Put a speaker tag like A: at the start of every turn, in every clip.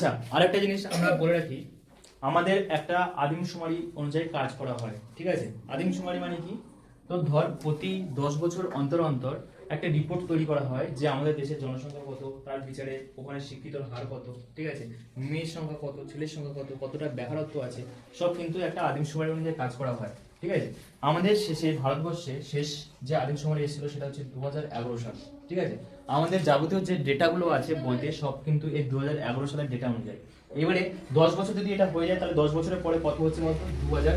A: আচ্ছা আরেকটা জিনিস আমরা বলে রাখি, আমাদের একটা আদিম আদিমশুমারি অনুযায়ী কাজ করা হয়, ঠিক আছে? আদিম আদিমশুমারি মানে কি? তো ধর, প্রতি দশ বছর অন্তর অন্তর একটা রিপোর্ট তৈরি করা হয় যে আমাদের দেশের জনসংখ্যা কত, তার বিচারে ওখানে শিক্ষিতর হার কত, ঠিক আছে? মেয়ের সংখ্যা কত, ছেলের সংখ্যা কত, কতটা বেকারত্ব আছে, সব কিন্তু একটা আদিম আদিমশুমারি অনুযায়ী কাজ করা হয়। ঠিক আছে? আমাদের শেষে, ভারতবর্ষে শেষ যে আদিম সময় এসেছিল সেটা হচ্ছে দু হাজার এগারো সাল, ঠিক আছে? আমাদের যাবতীয় যে ডেটাগুলো আছে, বইতে সব কিন্তু এই দু হাজার এগারো সালের ডেটা অনুযায়ী। এবারে দশ বছর যদি এটা হয়ে যায়, তাহলে দশ বছরের পরে কত হচ্ছে বলতো? দু হাজার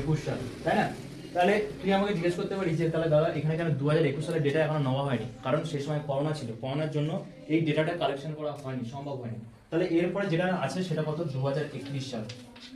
A: একুশ সাল, তাই না? তাহলে তুই আমাকে জিজ্ঞেস করতে পারিস যে, তাহলে দাদা, এখানে কেন দু হাজার একুশ সালের ডেটা এখনও নেওয়া হয়নি? কারণ সেই সময় করোনা ছিল। করোনার জন্য এই ডেটাটা কালেকশন করা হয়নি, সম্ভব হয়নি। তাহলে এরপরে যেটা আছে, সেটা কত? দু হাজার একত্রিশ সাল।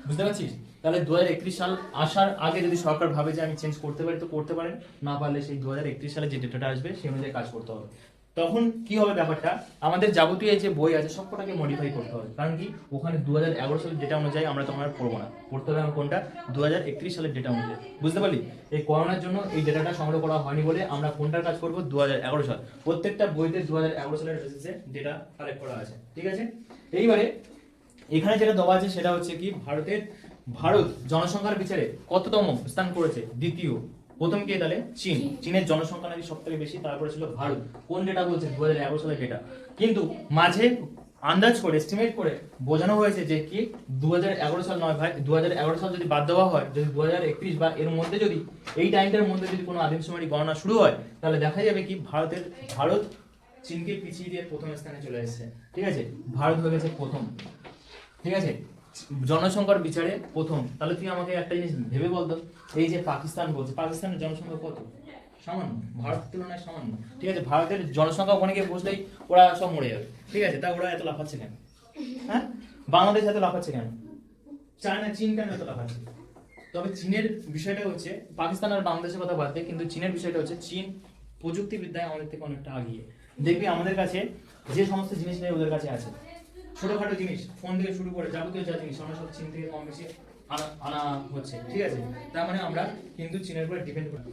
A: বুঝতে পারছিস? তাহলে দু হাজার একত্রিশ সাল আসার আগে যদি সরকার ভাবে যে আমি চেঞ্জ করতে পারি, তো করতে পারেন। না পারলে সেই দু হাজার একত্রিশ সালে যে ডেটাটা আসবে, সেই অনুযায়ী কাজ করতে হবে। তখন কি হবে ব্যাপারটা? আমাদের যাবতীয় যে বই আছে সবকটাকে মডিফাই করতে হবে। কারণ কি? ওখানে দু হাজার এগারো সালের ডেটা অনুযায়ী আমরা আর পড়ব না। পড়তে হবে আমার কোনটা? দু হাজার একত্রিশ সালের ডেটা অনুযায়ী। বুঝতে পারলি? এই করোনার জন্য এই ডেটাটা সংগ্রহ করা হয়নি বলে আমরা কোনটার কাজ করব? দু হাজার এগারো সাল। প্রত্যেকটা বইতে দু হাজার এগারো সালের ডেটা কালেক্ট করা আছে। ঠিক আছে? এইবারে এখানে যেটা দেওয়া আছে সেটা হচ্ছে কি? ভারতের ভারত জনসংখ্যার বিচারে কততম স্থান করেছে? দ্বিতীয়। প্রথম কে তাহলে? চীন। চীনের জনসংখ্যা নাকি সব থেকে বেশি? তারপরে ছিল ভারত। কোন ডেটা বলছে? দু হাজার এগারো সালের ডেটা। কিন্তু মাঝে আন্দাজ করে এস্টিমেট করে বোঝানো হয়েছে যে কি দু হাজার এগারো সাল নয় ভাই দু হাজার এগারো সাল যদি বাদ দেওয়া হয় যদি দু হাজার একত্রিশ বা এর মধ্যে যদি এই টাইমটার মধ্যে যদি কোনো আদিমশুমারি গণনা শুরু হয় তাহলে দেখা যাবে কি ভারতের ভারত চীনকে পিছিয়ে দিয়ে প্রথম স্থানে চলে এসেছে। ঠিক আছে? ভারত হয়ে গেছে প্রথম। ঠিক আছে? জনসংখ্যার বিচারে প্রথম। তাহলে তুই আমাকে একটা জিনিস ভেবে বলতো এই যে পাকিস্তান বলছে, পাকিস্তানের জনসংখ্যা কত? সামান্য। ভারতের তুলনায় সামান্য। ঠিক আছে, ভারতের জনসংখ্যা ওখানে গিয়ে বসলেই ওরা সব মরে যাবে। ঠিক আছে, তা ওরা এত লাফাচ্ছে কেন? হ্যাঁ? বাংলাদেশ এত লাফাচ্ছে কেন? চায়না, চীন কেন এত লাফাচ্ছে? তবে চীনের বিষয়টা হচ্ছে, পাকিস্তান আর বাংলাদেশের কথা বাদ কিন্তু চীনের বিষয়টা হচ্ছে, চীন প্রযুক্তিবিদ্যায় আমাদের থেকে অনেকটা আগিয়ে। দেখবি আমাদের কাছে যে সমস্ত জিনিস নেই ওদের কাছে আছে ছোটখাটো জিনিস ফোন থেকে শুরু করে যাবতীয় যা জিনিস আমরা সব চীন থেকে কম বেশি আনা আনা হচ্ছে ঠিক আছে? তার মানে আমরা কিন্তু চীনের উপরে ডিপেন্ড করি।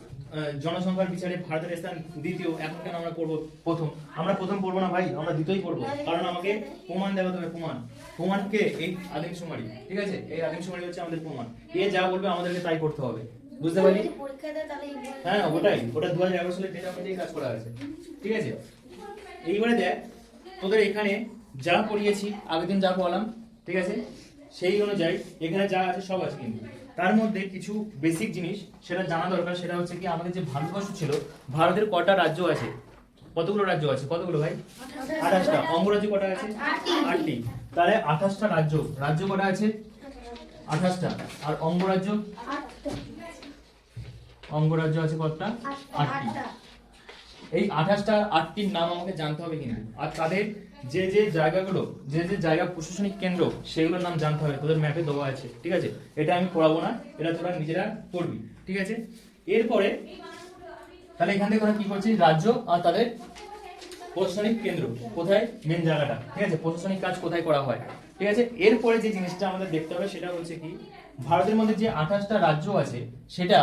A: জনসংখ্যার বিচারে ভারতের স্থান দ্বিতীয় এখন কেন আমরা করব প্রথম? আমরা প্রথম পড়ব না ভাই আমরা দ্বিতীয় করব। কারণ আমাকে প্রমাণ দেখাতে হবে প্রমাণ। প্রমাণকে এই আদিম সুমারি ঠিক আছে? এই আদিম সুমারি হচ্ছে আমাদের প্রমাণ। এ যা বলবে আমাদেরকে তাই করতে হবে। বুঝতে
B: এই বই-
A: হ্যাঁ ওটাই। ওটা দু হাজার এগারো সালের ডেটা অনুযায়ী কাজ করা আছে ঠিক আছে? এইবারে দেখ তোদের এখানে যা পড়িয়েছি, আগের দিন যা পড়ালাম, ঠিক আছে? সেই অনুযায়ী এখানে যা আছে সব আছে কিন্তু। তার মধ্যে কিছু বেসিক জিনিস সেটা জানা দরকার, সেটা হচ্ছে কি আমাদের যে ভারতবর্ষ ছিল, ভারতের কটা রাজ্য আছে? কতগুলো রাজ্য আছে? কতগুলো ভাই? আঠাশটা। অঙ্গরাজ্য কটা আছে? আটটি। তাহলে আঠাশটা রাজ্য। রাজ্য কটা আছে? আঠাশটা। আর অঙ্গরাজ্য? অঙ্গরাজ্য আছে কতটা আটটি। এই আঠাশটা আটটির নাম আমাকে জানতে হবে কিন্তু। আর তাদের যে যে জায়গাগুলো, যে যে জায়গা প্রশাসনিক কেন্দ্র, সেগুলোর নাম জানতে হবে, তোদের ম্যাপে দেওয়া আছে, ঠিক আছে? এটা আমি পড়াবো না, এটা তোরা নিজেরা পড়বি, ঠিক আছে? এরপরে, তাহলে এখান থেকে তোরা কি করছিস? রাজ্য আর তাদের প্রশাসনিক কেন্দ্র, কোথায়? মেন জায়গাটা, ঠিক আছে? প্রশাসনিক কাজ কোথায় করা হয়, ঠিক আছে? এরপরে যে জিনিসটা আমাদের দেখতে হবে, সেটা হচ্ছে কি, ভারতের মধ্যে যে আঠাশটা রাজ্য আছে, সেটা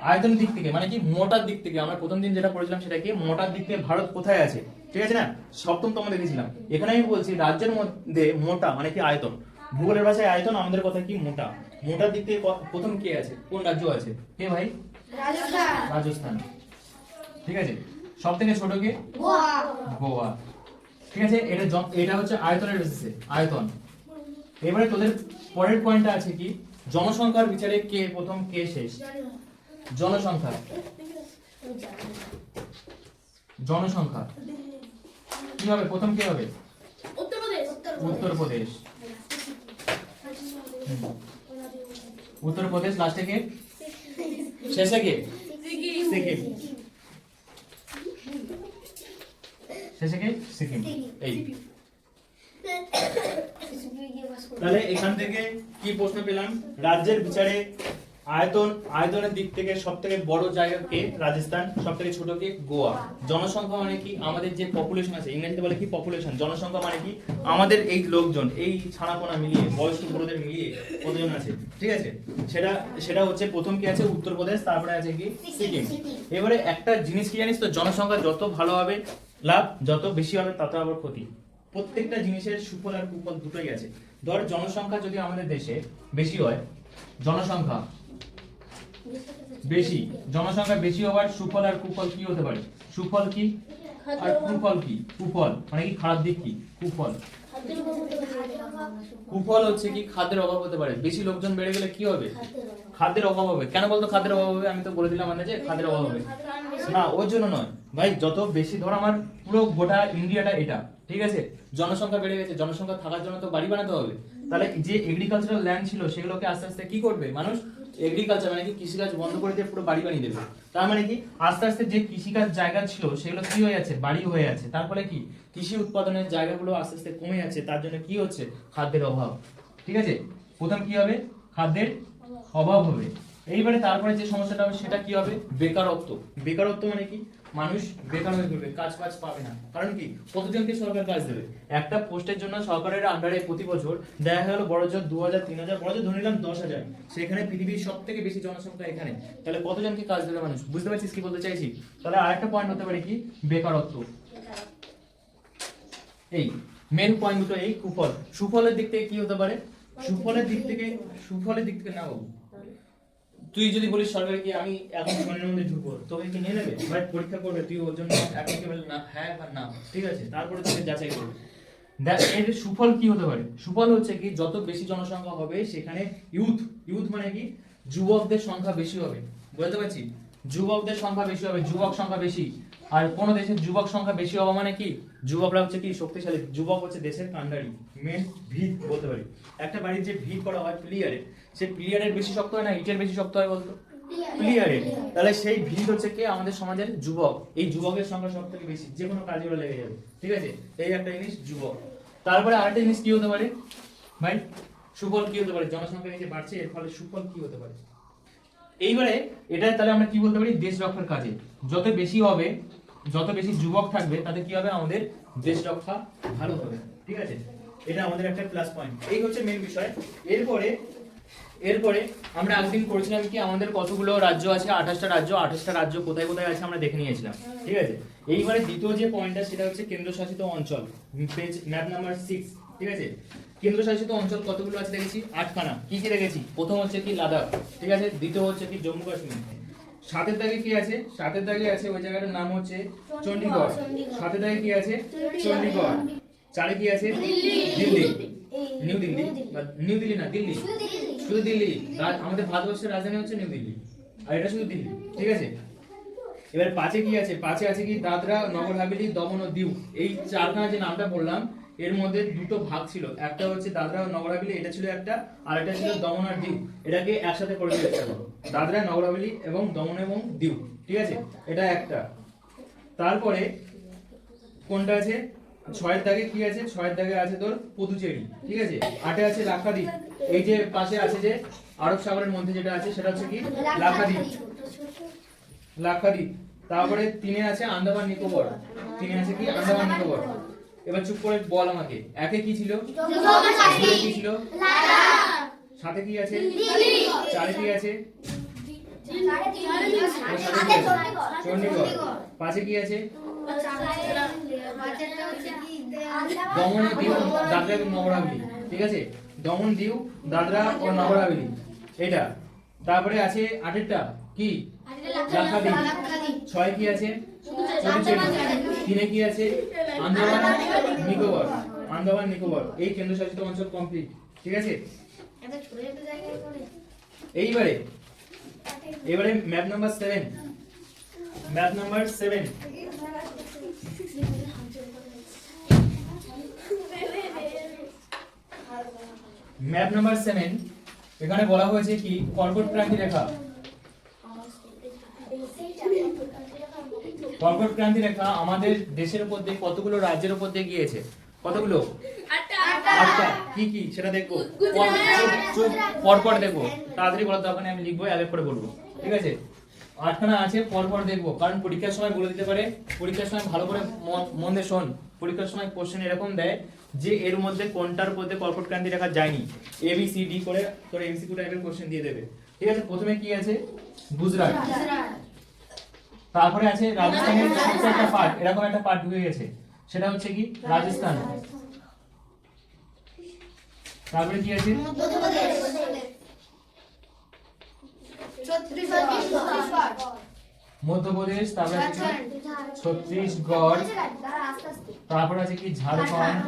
A: আয়তনের দিক থেকে মানে কি মোটার দিক থেকে আমরা প্রথম দিন যেটা পড়েছিলাম সেটা কি মোটার দিক থেকে ভারত কোথায় আছে? ঠিক আছে না? সপ্তম তম দেখেছিলাম এখানে আমি বলছি রাজ্যের মধ্যে মোটা মানে কি আয়তন? ভূগোলের ভাষায় আয়তন আমাদের কথা কি মোটা? মোটার দিক থেকে প্রথম কে আছে? কোন রাজ্য আছে? কে ভাই?
B: রাজস্থান।
A: ঠিক আছে? সব থেকে ছোট কে?
B: গোয়া।
A: গোয়া। ঠিক আছে? এটা এটা হচ্ছে আয়তনের বেসিসে আয়তন। এবারে তোদের পরের পয়েন্টটা আছে কি? জনসংখ্যার বিচারে কে প্রথম কে শেষ? জনসংখ্যা। জনসংখ্যা। কি হবে প্রথম কে হবে?
B: উত্তরপ্রদেশ।
A: উত্তরপ্রদেশ। লাস্টে কে? শেষে কে? সিকিম। শেষে কে? সিকিম। এই। তাহলে এখান থেকে কি প্রশ্ন পেলাম? রাজ্যের বিচারে আয়তন, আয়তনের দিক থেকে সব থেকে বড় জায়গা কে? রাজস্থান সব থেকে ছোট কে? গোয়া। জনসংখ্যা মানে কি? আমাদের যে পপুলেশন আছে, ইংরেজিতে বলে কি পপুলেশন জনসংখ্যা মানে কি? আমাদের এই লোকজন, এই ছানাপোনা মিলিয়ে, বয়স্ক বুড়োদের মিলিয়ে কতজন আছে? ঠিক আছে? সেটা সেটা হচ্ছে প্রথম কি আছে? উত্তরপ্রদেশ, তারপরে আছে কি? সিকিম। এবারে একটা জিনিস কি জানিস তো? জনসংখ্যা যত ভালো হবে, লাভ যত বেশি হবে, তত আবার ক্ষতি। প্রত্যেকটা জিনিসের সুফল আর কুফল দুটোই আছে। ধর, জনসংখ্যা যদি আমাদের দেশে বেশি হয়, জনসংখ্যা বেশি জনসংখ্যা বেশি হওয়ার সুফল আর কুফল কি হতে পারে? সুফল কি? আর কুফল কি? কুফল। মানে কি খারাপ দিক কি? কুফল। কুফল হচ্ছে কি খাদ্যের অভাব হতে পারে। বেশি লোকজন বেড়ে গেলে কি হবে?
B: খাদ্যের অভাব।
A: হবে। কেন বলতো খাদ্যের অভাব হবে? আমি তো বলে দিলাম মানে যে খাদ্যের অভাব হবে। না ওর জন্য নয়। ভাই যত বেশি ধর আমার পুরো গোটা ইন্ডিয়াটা এটা ঠিক আছে? জনসংখ্যা বেড়ে গেছে জনসংখ্যা থাকার জন্য তো বাড়ি বানাতে হবে। তাহলে যে এগ্রিকালচারাল ল্যান্ড ছিল সেগুলোকে আস্তে আস্তে কি করবে? মানুষ এগ্রিকালচার মানে কি? কৃষিকাজ বন্ধ করে দিয়ে পুরো বাড়ি বানিয়ে দেবে। তার মানে কি? আস্তে আস্তে যে কৃষিকাজ জায়গা ছিল, সেগুলো কি হয়ে যাচ্ছে? বাড়ি হয়ে যাচ্ছে। তারপরে কি? কৃষি উৎপাদনের জায়গাগুলো আস্তে আস্তে কমে যাচ্ছে। তার জন্য কি হচ্ছে? খাদ্যের অভাব। ঠিক আছে? প্রথম কি হবে? খাদ্যের অভাব হবে। এইবারে তারপরে যে সমস্যাটা হবে, সেটা কি হবে? বেকারত্ব। বেকারত্ব মানে কি? মানুষ বেকার হয়ে পড়বে, কাজ কাজ পাবে না। কারণ কি? কতজনকে সরকার কাজ দেবে? একটা পোস্টের জন্য সরকারের আন্ডারে প্রতি বছর দেখা গেল বড় জোর দু হাজার, তিন হাজার, বড় জোর ধরে নিলাম দশ হাজার। সেখানে পৃথিবীর সব থেকে বেশি জনসংখ্যা এখানে। তাহলে কতজনকে কাজ দেবে মানুষ? বুঝতে পারছিস কি বলতে চাইছি? তাহলে আরেকটা পয়েন্ট হতে পারে কি? বেকারত্ব। এই মেন পয়েন্ট দুটো এই কুফল সুফলের দিক থেকে কি হতে পারে? সুফলের দিক থেকে, সুফলের দিক থেকে না বাবু। তুই যদি বলিস সরকার কি আমি এখন সৈন্যের মধ্যে ঢুকবো তোকে কি নিয়ে নেবে ভাই পরীক্ষা করবে তুই ওর জন্য অ্যাপ্লিকেবল না হ্যাঁ বা না ঠিক আছে? তারপরে তোকে যাচাই করবে। দেখ এর সুফল কি হতে পারে? সুফল হচ্ছে কি যত বেশি জনসংখ্যা হবে সেখানে ইউথ ইউথ মানে কি? যুবকদের সংখ্যা বেশি হবে। বুঝতে পারছি? যুবকদের সংখ্যা বেশি হবে যুবক সংখ্যা বেশি। আর কোন দেশের যুবক সংখ্যা বেশি হওয়া মানে কি? যুবকরা হচ্ছে কি শক্তিশালী। যুবক হচ্ছে দেশের কান্ডারি মেন ভিত বলতে পারি। একটা বাড়ির যে ভিত করা হয় প্লিয়ারে সে প্লিয়ারের বেশি শক্ত হয় না ইটের বেশি শক্ত হয় বলতো? প্লিয়ারে তাহলে সেই ভিত হচ্ছে কি? আমাদের সমাজের যুবক। এই যুবকের সংখ্যা সব থেকে বেশি। যে কোনো কাজে ওরা লেগে যাবে। ঠিক আছে? এই একটা জিনিস যুবক। তারপরে আরেকটা জিনিস কি হতে পারে? ভাই সুফল কি হতে পারে? জনসংখ্যা যে বাড়ছে এর ফলে সুফল কি হতে পারে? এইবারে এটা তাহলে আমরা কি বলতে পারি? দেশ রক্ষার কাজে। যত বেশি হবে যত বেশি যুবক থাকবে তাতে কি হবে? আমাদের দেশ রক্ষা ভালো হবে। ঠিক আছে? এটা আমাদের একটা প্লাস পয়েন্ট এই হচ্ছে মেন বিষয়। এরপরে এরপরে আমরা একদিন করেছিলাম কি আমাদের কতগুলো রাজ্য আছে? আঠাশটা রাজ্য আঠাশটা রাজ্য কোথায় কোথায় আছে আমরা দেখে নিয়েছিলাম। ঠিক আছে? এইবারে দ্বিতীয় যে পয়েন্টটা সেটা হচ্ছে কেন্দ্রশাসিত অঞ্চল পেজ ম্যাপ নাম্বার সিক্স ঠিক আছে? কেন্দ্রশাসিত অঞ্চল কতগুলো আছে দেখেছি? আটখানা। কি কি দেখেছি? প্রথম হচ্ছে কি লাদাখ ঠিক আছে? দ্বিতীয় হচ্ছে কি জম্মু কাশ্মীর। সাতের দাগে কি আছে? সাতের দাগে আছে ওই জায়গাটার নাম হচ্ছে চণ্ডীগড় সাতের দাগে কি আছে? চণ্ডীগড় চারে কি আছে? দিল্লি। নিউ দিল্লি। নিউ দিল্লি। না দিল্লি। শুধু দিল্লি। আমাদের ভারতবর্ষের রাজধানী হচ্ছে নিউ দিল্লি। আর এটা শুধু দিল্লি, ঠিক আছে? এবার পাঁচে কি আছে? পাঁচে আছে কি দাদরা, নগর হাভেলি, দমন ও দিউ। এই চারখানা যে নামটা বললাম, এর মধ্যে দুটো ভাগ ছিল। একটা হচ্ছে দাদরা ও নগর হাভেলি, এটা ছিল একটা, আর একটা ছিল দমন আর দিউ। এটাকে একসাথে করে চেষ্টা করো দাদরা, নগর হাভেলি এবং দমন এবং দিউ, ঠিক আছে? এটা একটা। তারপরে কোনটা আছে? ছয়ের দাগে কি আছে? ছয়ের দাগে আছে তোর পুদুচেরি, ঠিক আছে? আটে আছে লাক্ষাদ্বীপ। এই যে পাশে আছে যে আরব সাগরের মধ্যে যেটা আছে সেটা হচ্ছে কি? লাক্ষাদ্বীপ। লাক্ষাদ্বীপ। তারপরে তিনে আছে আন্দামান নিকোবর। তিনে আছে কি? আন্দামান নিকোবর। এবার চুপ করে বল আমাকে। একে কি ছিল? কি ছিল? সাথে কি আছে? চারে কি আছে? চণ্ডীগড় পাঁচে কি আছে? দমন দাদরা এবং ঠিক আছে? দমন দিউ দাদরা ও নগর হাভেলি এটা তারপরে আছে আটেরটা কি? লাক্ষাদ্বীপ ছয় কি আছে? তিনে কি আছে? আন্দামান নিকোবর। আন্দামান নিকোবর। এই কেন্দ্রশাসিত অঞ্চল কমপ্লিট ঠিক আছে? এইবারে এবারে map number seven map number seven map number seven এখানে বলা হয়েছে কি কর্কট ক্রান্তি রেখা। কর্কট ক্রান্তি রেখা আমাদের দেশের উপর দিয়ে কতগুলো রাজ্যের উপর দিয়ে গিয়েছে? কতগুলো? আটটা। কি কি? সেটা দেখব। পরপর দেখব। তাড়াতাড়ি বলার তখন আমি লিখব এক করে বলব। ঠিক আছে? আটখানা আছে পরপর দেখব। কারণ পরীক্ষার সময় বলে দিতে পারে পরীক্ষার সময় ভালো করে মন- দিয়ে শোন। পরীক্ষার সময় কোশ্চেন এরকম দেয় যে এর মধ্যে কোনটার মধ্যে কর্কট ক্রান্তি রেখা যায়নি। এ বি সি ডি করে তোর এমসিকিউ টাইপের কোশ্চেন দিয়ে দেবে। ঠিক আছে? প্রথমে কি আছে? গুজরাট। তারপরে আছে রাজস্থানের ছোট্ট একটা পার্ট এরকম একটা পার্ট ঢুকে গেছে। সেটা হচ্ছে কি? রাজস্থান। তারপরে কি আছে?
B: মধ্যপ্রদেশ
A: তারপরে আছে কি ছত্তিশগড় তারপরে আছে কি ঝাড়খণ্ড?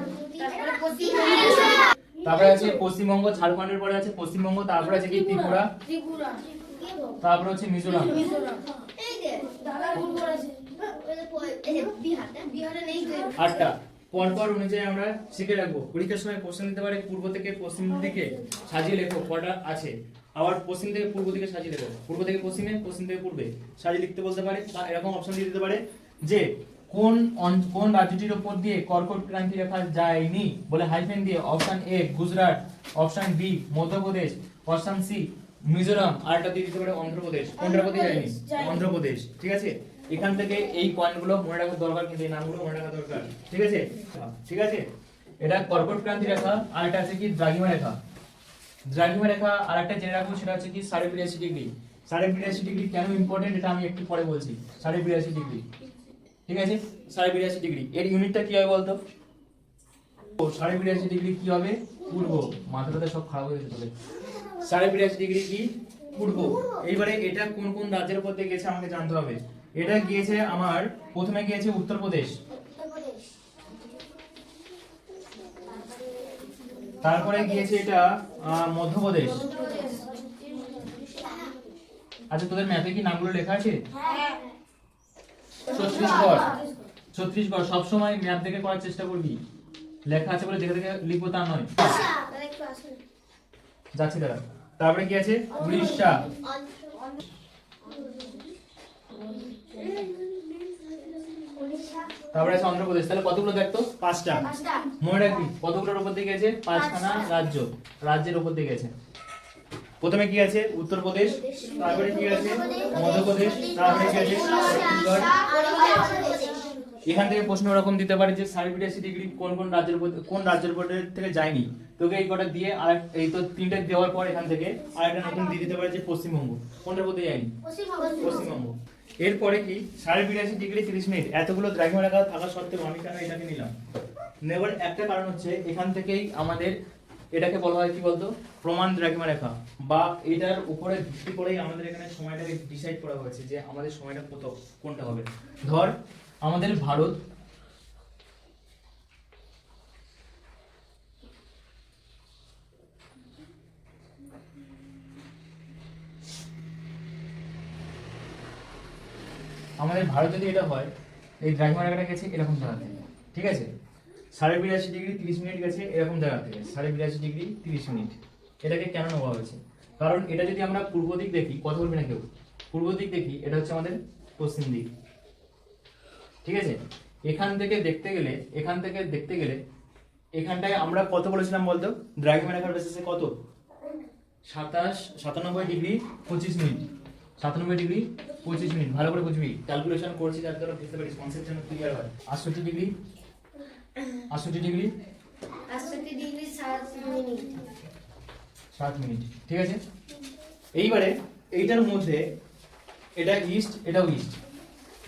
B: তারপরে পশ্চিমবঙ্গ
A: আছে পশ্চিমবঙ্গ ঝাড়খণ্ডের পরে আছে পশ্চিমবঙ্গ তারপরে আছে কি ত্রিপুরা?
B: ত্রিপুরা
A: তারপরে। হচ্ছে মিজোরাম।
B: মিজোরাম। এই যে দাদা ভুল করেছে এই যে বিহার বিহারে নেই তো।
A: আটটা। পরপর অনুযায়ী আমরা শিখে রাখব। পরীক্ষার সময় প্রশ্ন দিতে পারে পূর্ব থেকে পশ্চিম দিকে সাজিয়ে লেখো কটা আছে। আবার পশ্চিম থেকে পূর্ব দিকে সাজিয়ে লেখো পূর্ব থেকে পশ্চিমে পশ্চিম থেকে পূর্বে। সাজিয়ে লিখতে বলতে পারে বা এরকম অপশন দিয়ে দিতে পারে যে কোন কোন রাজ্যটির উপর দিয়ে কর্কট ক্রান্তি রেখা যায়নি বলে হাইফেন দিয়ে option A Gujarat option B Madhya Pradesh option C Mizoram আর একটা দিয়ে দিতে পারে অন্ধ্রপ্রদেশ। কোনটার প্রতি যায়নি। অন্ধ্রপ্রদেশ ঠিক আছে? এখান থেকে এই পয়েন্টগুলো মনে রাখার দরকার কিন্তু এই নামগুলো মনে রাখা দরকার। ঠিক আছে? ঠিক আছে? এটা কর্কট ক্রান্তি রেখা আর একটা আছে কি দ্রাঘিমা রেখা। রেখা আর একটা জেনে রাখব, সেটা হচ্ছে কি সাড়ে বিরাশি ডিগ্রি সাড়ে বিরাশি ডিগ্রি কেন ইম্পর্টেন্ট এটা আমি একটু পরে বলছি। সাড়ে বিরাশি ডিগ্রি ঠিক আছে? সাড়ে বিরাশি ডিগ্রি এর ইউনিটটা কি হবে বলতো? ও, সাড়ে বিরাশি ডিগ্রি কি হবে? পূর্ব। মাথাটাতে সব খারাপ হয়ে যেতে হবে সাড়ে বিরাশি ডিগ্রি কি? পূর্ব। এইবারে এটা কোন কোন রাজ্যের উপর গেছে আমাকে জানতে হবে। এটা গিয়েছে আমার, প্রথমে গিয়েছে উত্তরপ্রদেশ। তারপরে গিয়েছে এটা মধ্যপ্রদেশ। আচ্ছা তোদের ম্যাপে কি নামগুলো লেখা আছে? ছত্রিশগড় ছত্তিশগড় সবসময় ম্যাপ দেখে করার চেষ্টা করবি। লেখা আছে বলে দেখে দেখে লিখব তা নয়। যাচ্ছি দাদা তারপরে কি আছে? উড়িষ্যা। তারপরে আছে অন্ধ্রপ্রদেশ। তাহলে কতগুলো দেখতো পাঁচটা।
B: পাঁচটা।
A: মনে রাখবি কতগুলোর উপর দিয়ে গেছে? পাঁচখানা রাজ্য। রাজ্যের উপর দিয়ে গেছে। প্রথমে কি আছে? উত্তরপ্রদেশ তারপরে কি আছে? মধ্যপ্রদেশ তারপরে কি আছে? এখান থেকে প্রশ্ন ওরকম দিতে পারে যে সাড়ে বিরাশি ডিগ্রি কোন কোন রাজ্যের কোন রাজ্যের উপর থেকে যায়নি? তোকে এই কটা দিয়ে আর এই তো তিনটে দেওয়ার পর এখান থেকে আর একটা নতুন দিয়ে দিতে পারে যে পশ্চিমবঙ্গ। কোনটার দিয়ে যায়নি? পশ্চিমবঙ্গ। এরপরে কি? সাড়ে বিরাশি ডিগ্রি তিরিশ মিনিট। এতগুলো দ্রাঘিমা রেখা থাকা সত্ত্বেও আমি কেন এটাকে নিলাম? নেবার একটা কারণ হচ্ছে, এখান থেকেই আমাদের এটাকে বলা হয় কি বলতো? প্রমাণ দ্রাঘিমা রেখা। বা এটার উপরে ভিত্তি করেই আমাদের এখানে সময়টাকে ডিসাইড করা হয়েছে যে আমাদের সময়টা কত, কোনটা হবে। ধর, আমাদের ভারত আমাদের ভারত যদি এটা হয়, এই দ্রাঘিমা রেখাটা গেছে, এরকম থেকে ঠিক আছে? সাড়ে বিরাশি ডিগ্রি তিরিশ মিনিট গেছে, এরকম থেকে সাড়ে বিরাশি ডিগ্রি তিরিশ মিনিট। এটাকে কেন নেওয়া হয়েছে? কারণ এটা যদি আমরা পূর্ব দিক দেখি, কথা বলবি না কেউ? পূর্ব দিক দেখি, এটা হচ্ছে আমাদের পশ্চিম দিক। ঠিক আছে? এখান থেকে দেখতে গেলে, এখান থেকে দেখতে গেলে, এখানটায় আমরা কত বলেছিলাম বলতো? দ্রাঘিমা রেখার কত? সাতাশ, সাতানব্বই ডিগ্রি পঁচিশ মিনিট। সাতানব্বই ডিগ্রি পঁচিশ মিনিট ভালো করে বুঝবি। ক্যালকুলেশন করছি যাতে তোরা বুঝতে পারিস কনসেপ্ট যেন ক্লিয়ার হয়। আটষট্টি ডিগ্রি আটষট্টি ডিগ্রি
B: আটষট্টি ডিগ্রি সাত মিনিট
A: সাত মিনিট ঠিক আছে? এইবারে এইটার মধ্যে এটা ইস্ট এটাও ইস্ট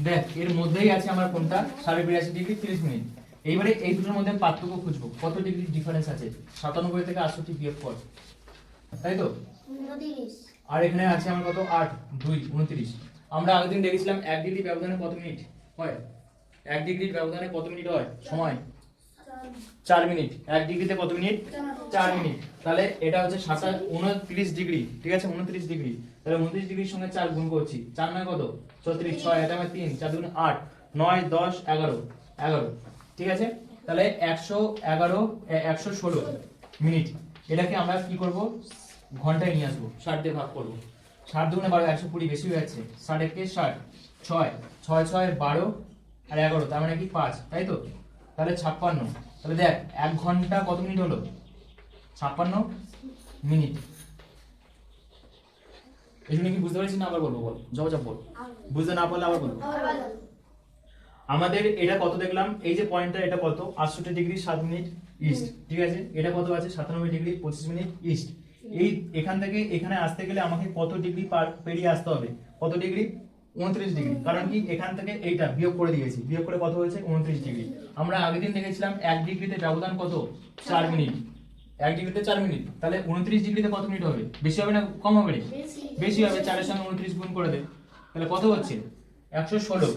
A: দেখ এর মধ্যেই আছে আমার কোনটা? সাড়ে বিরাশি ডিগ্রি তিরিশ মিনিট এইবারে এই দুটোর মধ্যে পার্থক্য খুঁজবো। কত ডিগ্রি ডিফারেন্স আছে? সাতানব্বই থেকে আটষট্টি বিয়োগ কর। তাই তো? আর এখানে আছে আমার কত? আট, দুই, উনত্রিশ। আমরা আগের দিন দেখেছিলাম এক ডিগ্রি ব্যবধানে কত মিনিট হয়? এক ডিগ্রির ব্যবধানে কত মিনিট হয়? সময়? চার মিনিট। এক ডিগ্রিতে কত মিনিট? চার মিনিট। তাহলে এটা হচ্ছে সাতাশ, উনত্রিশ ডিগ্রি। ঠিক আছে? উনত্রিশ ডিগ্রি। তাহলে উনত্রিশ ডিগ্রির সঙ্গে চার গুণ করছি। চার নয় কত? ছত্রিশ ছয়, এটা আমার তিন, চার দুগুণ আট, নয়, দশ, এগারো এগারো। ঠিক আছে? তাহলে একশো এগারো একশো ষোলো মিনিট। এটাকে আমরা কি করব? ঘন্টায় নিয়ে আসব। ষাট দিয়ে ভাগ করব। ষাট দুগুণে বারো, একশো কুড়ি বেশি হয়ে যাচ্ছে। ষাট একে ষাট, ছয়। ছয় ছয়, বারো আর এগারো, তার মানে কি পাঁচ, তাই তো? তাহলে ছাপ্পান্ন। তাহলে দেখ, এক ঘণ্টা কত মিনিট হলো? ছাপ্পান্ন মিনিট। এই জন্য কি বুঝতে পারছিস না? আবার বলব, বল। জব জব বল। বুঝতে না পারলে আবার বলব। আমাদের এটা কত দেখলাম? এই যে পয়েন্টটা এটা কত? আটষট্টি ডিগ্রি সাত মিনিট ইস্ট ঠিক আছে? এটা কত আছে? সাতানব্বই ডিগ্রি পঁচিশ মিনিট ইস্ট এই এখান থেকে এখানে আসতে গেলে আমাকে কত ডিগ্রি পার পেরিয়ে আসতে হবে? কত ডিগ্রি উনত্রিশ ডিগ্রি কারণ কি? এখান থেকে এইটা বিয়োগ করে দিয়েছি। বিয়োগ করে কত হয়েছে? উনত্রিশ ডিগ্রি আমরা আগের দিন দেখেছিলাম এক ডিগ্রিতে ব্যবধান কত? চার মিনিট এক ডিগ্রিতে চার মিনিট তাহলে উনত্রিশ ডিগ্রিতে কত মিনিট হবে? বেশি হবে না কম হবে? বেশি হবে। চারের সঙ্গে উনত্রিশ গুণ করে দে। তাহলে কত হচ্ছে? একশো ষোলো।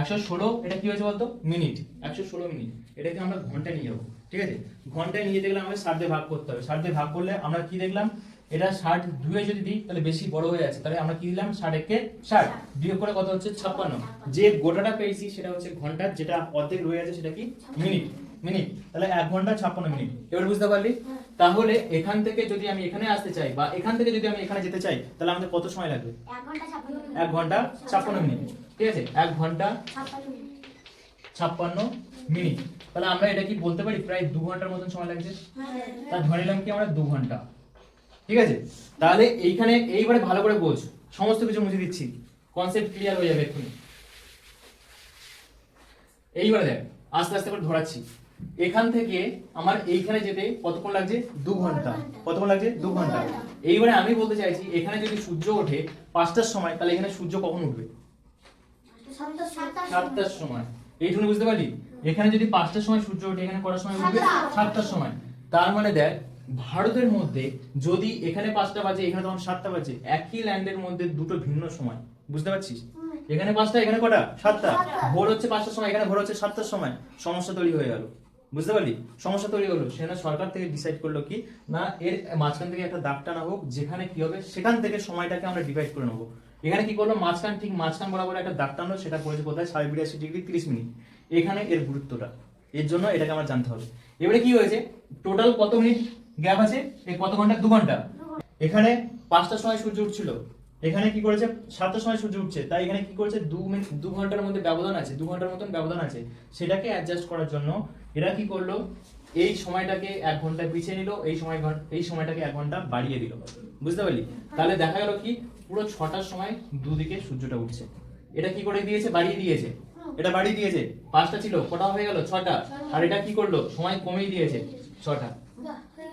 A: একশো ষোলো, এটা কি হয়েছে বলতো? মিনিট একশো ষোলো মিনিট এটাকে আমরা ঘন্টায় নিয়ে যাব। ঠিক আছে? ঘন্টায় নিয়ে দেখলাম আমাদের ষাট দিয়ে ভাগ করতে হবে। ষাট দিয়ে ভাগ করলে আমরা কি দেখলাম? এটা ষাট দুয়ে যদি দিই তাহলে বেশি বড় হয়ে যাচ্ছে। তাহলে আমরা কি দিলাম? ষাট একে ষাট। বিয়োগ করে কত হচ্ছে? ছাপ্পান্ন। যে গোটাটা পেয়েছি সেটা হচ্ছে ঘণ্টা যেটা অর্ধেক রয়ে আছে সেটা কি? মিনিট। মিনিট। তাহলে এক ঘণ্টা ছাপ্পান্ন মিনিট। এবার বুঝতে পারলি? তাহলে এখান থেকে যদি আমি এখানে আসতে চাই বা এখান থেকে যদি আমি এখানে যেতে চাই তাহলে আমাদের কত সময় লাগবে।
B: এক ঘণ্টা ছাপ্পান্ন মিনিট।
A: ঠিক আছে? এক ঘণ্টা
B: ছাপ্পান্ন মিনিট।
A: তাহলে আমরা এটা কি বলতে পারি? প্রায় দু ঘণ্টার মতন সময় লাগছে।
B: হ্যাঁ।
A: তা ধরে নিলাম কি আমরা দু ঘণ্টা। ঠিক আছে? তাহলে এইখানে এইবারে ভালো করে বোঝ। সমস্ত কিছু মুছে দিচ্ছি। কনসেপ্ট ক্লিয়ার হয়ে যাবে এক্ষুনি। এইবারে দেখ আস্তে আস্তে করে ধরাচ্ছি। এখান থেকে আমার এইখানে যেতে কতক্ষণ লাগছে? দু ঘণ্টা। কতক্ষণ লাগছে? দু ঘণ্টা। এইবারে আমি বলতে চাইছি এখানে যদি সূর্য ওঠে পাঁচটার সময় তাহলে এখানে সূর্য কখন উঠবে?
B: সাতটা সাতটা
A: সাতটার সময়। এইটুকু বুঝতে পারলি? এখানে যদি পাঁচটার সময় সূর্য ওঠে এখানে কটার সময় উঠবে? সাতটার সময়। তার মানে দেখ ভারতের মধ্যে যদি এখানে পাঁচটা বাজে এখানে তখন সাতটা বাজে একই ল্যান্ডের মধ্যে দুটো ভিন্ন সময়। বুঝতে পারছিস? এখানে পাঁচটা এখানে কটা? সাতটা। ভোর হচ্ছে পাঁচটার সময় এখানে ভোর হচ্ছে সাতটার সময়। সমস্যা তৈরি হয়ে গেল। বুঝতে পারলি? সমস্যা তৈরি হলো। সেখানে সরকার থেকে ডিসাইড করল কি না এর মাঝখান থেকে একটা দাগ টানা হোক যেখানে কি হবে সেখান থেকে সময়টাকে আমরা ডিভাইড করে নেব। এখানে কি করল মাঝখান ঠিক মাঝখান বরাবর একটা দাগ টানলো সেটা পড়েছে কোথায়? সাড়ে বিরাশি ডিগ্রি তিরিশ মিনিট। এখানে এর গুরুত্বটা। এর জন্য এটাকে আমার জানতে হবে। এবারে কি হয়েছে? টোটাল কত মিনিট গ্যাপ আছে? এই কত ঘণ্টা? দু ঘণ্টা। এখানে পাঁচটার সময় সূর্য উঠছিল। এখানে কি করেছে? সাতটার সময় সূর্য উঠছে। তাই এখানে কি করেছে? দু মিনিট দু ঘণ্টার মধ্যে ব্যবধান আছে, দু ঘণ্টার মতন ব্যবধান আছে। সেটাকে অ্যাডজাস্ট করার জন্য এরা কি করল? এই সময়টাকে এক ঘণ্টা পিছিয়ে নিল, এই সময় এই সময়টাকে এক ঘণ্টা বাড়িয়ে দিল। বুঝতে পারলি? তাহলে দেখা গেল কি? পুরো ছটার সময় দুদিকে সূর্যটা উঠছে। এটা কি করে দিয়েছে? বাড়িয়ে দিয়েছে। এটা বাড়িয়ে দিয়েছে। পাঁচটা ছিল কটা হয়ে গেল? ছটা। আর এটা কি করল? সময় কমিয়ে দিয়েছে। ছটা।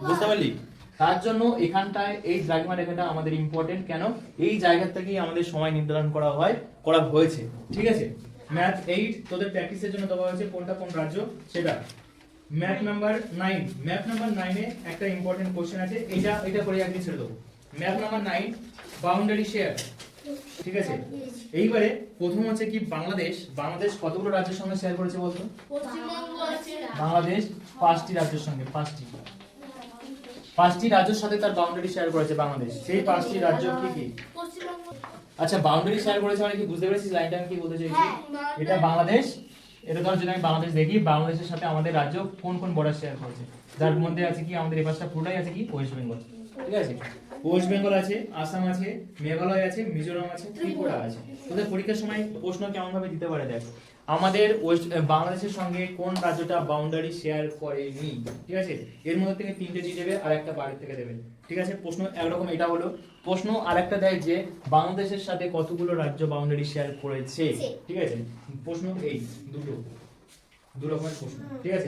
A: বুঝতে পারলি? তার জন্য এখানটায় এই দ্রাঘিমা রেখাটা আমাদের ইম্পর্টেন্ট কেন? এই জায়গা থেকেই আমাদের সময় নির্ধারণ করা হয় করা হয়েছে। ঠিক আছে? ম্যাথ এইট তোদের প্র্যাকটিসের জন্য দেওয়া হয়েছে কোনটা কোন রাজ্য? সেটা। Math number nine math number নাইনে একটা ইম্পর্টেন্ট কোশ্চেন আছে। এটা এটা করে একদিন ছেড়ে দেবো। Math number nine boundary share ঠিক আছে? এইবারে প্রথম হচ্ছে কি বাংলাদেশ? বাংলাদেশ কতগুলো রাজ্যের সঙ্গে শেয়ার করেছে বলতো? বাংলাদেশ পাঁচটি রাজ্যের সঙ্গে পাঁচটি। পাঁচটি রাজ্যের সাথে তার বাউন্ডারি শেয়ার করেছে বাংলাদেশ। সেই পাঁচটি রাজ্য কি কি? আচ্ছা বাউন্ডারি শেয়ার করেছে মানে কি বুঝতে পেরেছিস? লাইনটা আমি কি বলতে চাইছি?
B: হ্যাঁ,
A: এটা বাংলাদেশ। এটা ধর যদি আমি বাংলাদেশ দেখি বাংলাদেশের সাথে আমাদের রাজ্য কোন কোন বর্ডার শেয়ার করেছে? যার মধ্যে আছে কি? আমাদের এই পাশটা পুরোটাই আছে কি? ওয়েস্ট বেঙ্গল ঠিক আছে? ওয়েস্ট বেঙ্গল আছে আসাম আছে মেঘালয় আছে মিজোরাম আছে ত্রিপুরা আছে। তোদের পরীক্ষার সময় প্রশ্ন কেমন ভাবে দিতে পারে দেখ। আমাদের ওয়েস্ট বাংলাদেশের সঙ্গে কোন রাজ্যটা বাউন্ডারি শেয়ার করেনি? ঠিক আছে? এর মধ্যে থেকে তিনটে দিয়ে দেবে আর একটা বাড়ির থেকে দেবে। ঠিক আছে? প্রশ্ন একরকম এটা হলো। প্রশ্ন আরেকটা দেয় যে বাংলাদেশের সাথে কতগুলো রাজ্য বাউন্ডারি শেয়ার করেছে? ঠিক আছে? প্রশ্ন এই দুটো। দু রকমের প্রশ্ন। ঠিক আছে?